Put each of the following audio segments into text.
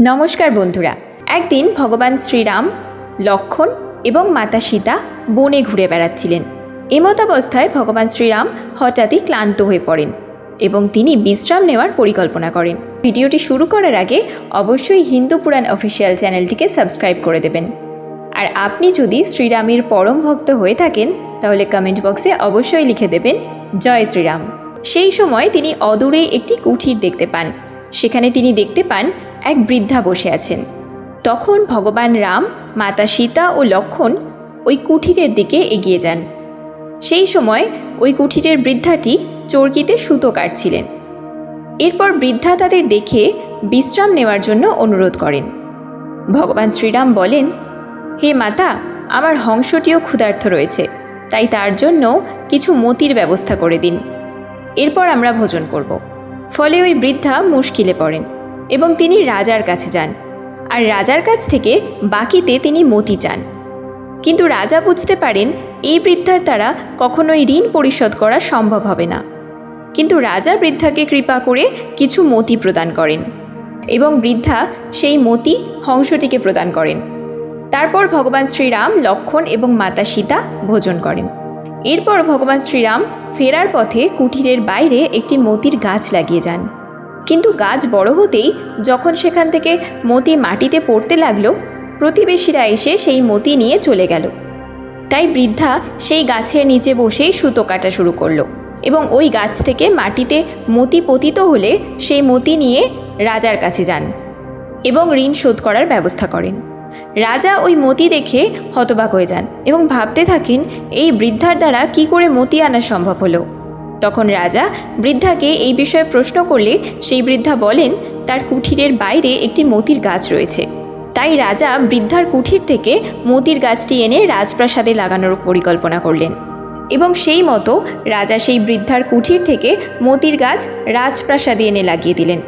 নমস্কার বন্ধুরা। একদিন ভগবান শ্রীরাম, লক্ষণ এবং মাতা সীতা বনে ঘুরে বেড়াচ্ছিলেন। এমতাবস্থায় ভগবান শ্রীরাম হঠাৎই ক্লান্ত হয়ে পড়েন এবং তিনি বিশ্রাম নেওয়ার পরিকল্পনা করেন। ভিডিওটি শুরু করার আগে অবশ্যই হিন্দু পুরাণ অফিসিয়াল চ্যানেলটিকে সাবস্ক্রাইব করে দেবেন। আর আপনি যদি শ্রীরামের পরম ভক্ত হয়ে থাকেন, তাহলে কমেন্ট বক্সে অবশ্যই লিখে দেবেন, জয় শ্রীরাম। সেই সময় তিনি অদূরে একটি কুঠির দেখতে পান। সেখানে তিনি দেখতে পান এক বৃদ্ধা বসে আছেন। তখন ভগবান রাম, মাতা সীতা ও লক্ষণ ওই কুঠিরের দিকে এগিয়ে যান। সেই সময় ওই কুঠিরের বৃদ্ধাটি চরকিতে সুতো কাটছিলেন। এরপর বৃদ্ধা তাদের দেখে বিশ্রাম নেওয়ার জন্য অনুরোধ করেন। ভগবান শ্রীরাম বলেন, হে মাতা, আমার হংসটিও ক্ষুধার্ত রয়েছে, তাই তার জন্য কিছু মতির ব্যবস্থা করে দিন। এরপর আমরা ভোজন করব। ফলে ওই বৃদ্ধা মুশকিলে পড়েন। এবং তিনি রাজার কাছে যান। আর রাজার কাছ থেকে বাকিতে তিনি মতি চান। কিন্তু রাজা বুঝতে পারেন, এই বৃদ্ধার দ্বারা কখনোই ঋণ পরিশোধ করা সম্ভব হবে না। কিন্তু রাজা বৃদ্ধাকে কৃপা করে কিছু মতি প্রদান করেন এবং বৃদ্ধা সেই মতি হংসটিকে প্রদান করেন। তারপর ভগবান শ্রীরাম লক্ষণ এবং মাতা সীতা ভোজন করেন। এরপর ভগবান শ্রীরাম ফেরার পথে কুঠিরের বাইরে একটি মতির গাছ লাগিয়ে যান। কিন্তু গাছ বড় হতেই যখন সেখান থেকে মতি মাটিতে পড়তে লাগল, প্রতিবেশীরা এসে সেই মতি নিয়ে চলে গেল। তাই বৃদ্ধা সেই গাছের নিচে বসেই সুতো কাটা শুরু করল এবং ওই গাছ থেকে মাটিতে মতি পতিত হলে সেই মতি নিয়ে রাজার কাছে যান এবং ঋণ শোধ করার ব্যবস্থা করেন। রাজা ওই মতি দেখে হতবাক হয়ে যান এবং ভাবতে থাকেন, এই বৃদ্ধার দ্বারা কি করে মতি আনা সম্ভব হলো? তখন রাজা বৃদ্ধাকে এই বিষয়ে প্রশ্ন করলে সেই বৃদ্ধা বলেন, তার কুঠিরের বাইরে একটি মতির গাছ রয়েছে। তাই রাজা বৃদ্ধার কুঠির থেকে মতির গাছটি এনে রাজপ্রাসাদে লাগানোর পরিকল্পনা করলেন। এবং সেই মতো রাজা সেই বৃদ্ধার কুঠির থেকে মতির গাছ রাজপ্রাসাদে এনে লাগিয়ে দিলেন।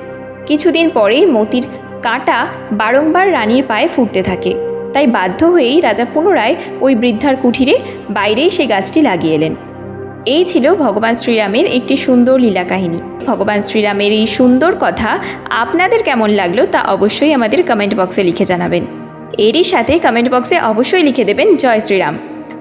কিছুদিন পরেই মতির কাঁটা বারংবার রানীর পায়ে ফুটতে থাকে। তাই বাধ্য হয়েই রাজা পুনরায় ওই বৃদ্ধার কুঠিরে বাইরেই সে গাছটি লাগিয়ে এলেন। এই ছিল ভগবান শ্রীরামের একটি সুন্দর লীলা কাহিনী ভগবান শ্রীরামের এই সুন্দর কথা আপনাদের কেমন লাগল তা অবশ্যই আমাদের কমেন্ট বক্সে লিখে জানাবেন। এরই সাথে কমেন্ট বক্সে অবশ্যই লিখে দেবেন, জয় শ্রীরাম।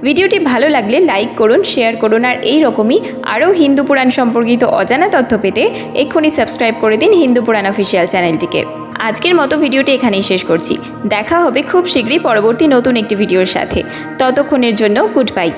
ভিডিওটি ভালো লাগলে লাইক করুন শেয়ার করুন আর এই রকমই আরও হিন্দু পুরাণ সম্পর্কিত অজানা তথ্য পেতে এক্ষুনি সাবস্ক্রাইব করে দিন হিন্দু পুরাণ অফিসিয়াল চ্যানেলটিকে আজকের মতো ভিডিওটি এখানেই শেষ করছি। দেখা হবে খুব শীঘ্রই পরবর্তী নতুন একটি ভিডিওর সাথে। ততক্ষণের জন্য গুড বাই